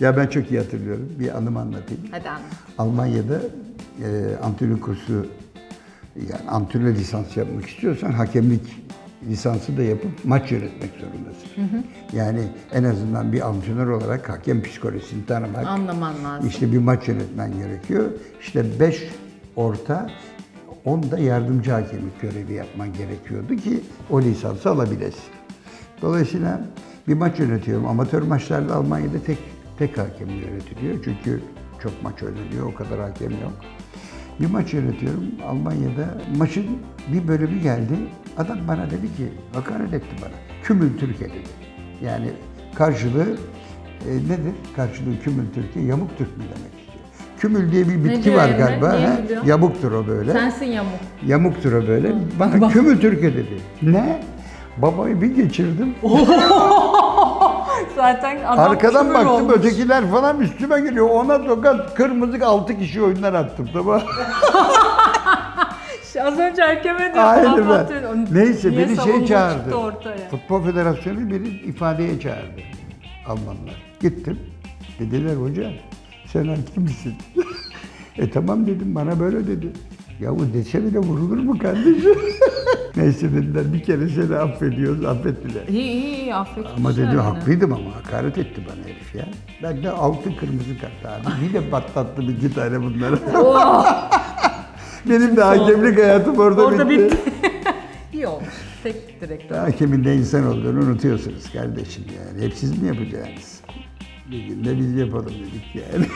Ya ben çok iyi hatırlıyorum. Bir anımı anlatayım. Hadi anlat. Almanya'da e, antrenör kursu yani antrenör lisansı yapmak istiyorsan hakemlik lisansı da yapıp maç yönetmek zorundasın. Yani en azından bir antrenör olarak hakem psikolojisini tanımak, Anlaman lazım. işte bir maç yönetmen gerekiyor. İşte 5 orta, 10 da yardımcı hakemlik görevi yapman gerekiyordu ki o lisansı alabilesin. Dolayısıyla bir maç yönetiyorum. Amatör maçlarda Almanya'da tek tek hakem yönetiliyor. Çünkü çok maç oynanıyor, o kadar hakem yok. Bir maç yönetiyorum Almanya'da. Maçın bir bölümü geldi. Adam bana dedi ki, hakaret etti bana. Kümül Türkiye dedi. Yani karşılığı e, nedir? Karşılığı kümül Türkiye, yamuk Türk mü demek istiyor. Kümül diye bir bitki diyor var Emre? galiba. Niye gülüyor? Yamuktur o böyle. Sensin yamuk. Yamuktur o böyle. Bana kümül Türkiye dedi. Ne? Babayı bir geçirdim. Zaten adam Arkadan baktım olmuş. ötekiler falan üstüme geliyor. Ona tokat kırmızı altı kişi oyunlar attım tamam. Az önce hakeme. Aynı anlatıyordun. ben. Neyse Niye beni şey çağırdı. Futbol Federasyonu beni ifadeye çağırdı. Almanlar. Gittim. Dediler hoca sen hakim misin? e tamam dedim bana böyle dedi. Ya bu dese bile vurulur mu kardeşim? Neyse dediler bir kere seni affediyoruz affettiler. İyi iyi iyi affetmişler. Ama dedi beni. haklıydım ama hakaret etti bana herif ya. Ben de altı kırmızı kart abi. Bir de patlattım iki tane bunları. Benim de hakemlik hayatım orada, Orada bitti. bitti. iyi olmuş. Tek direktör. Hakemin de insan olduğunu unutuyorsunuz kardeşim yani. Hep siz mi yapacaksınız? Bir gün de biz yapalım dedik yani.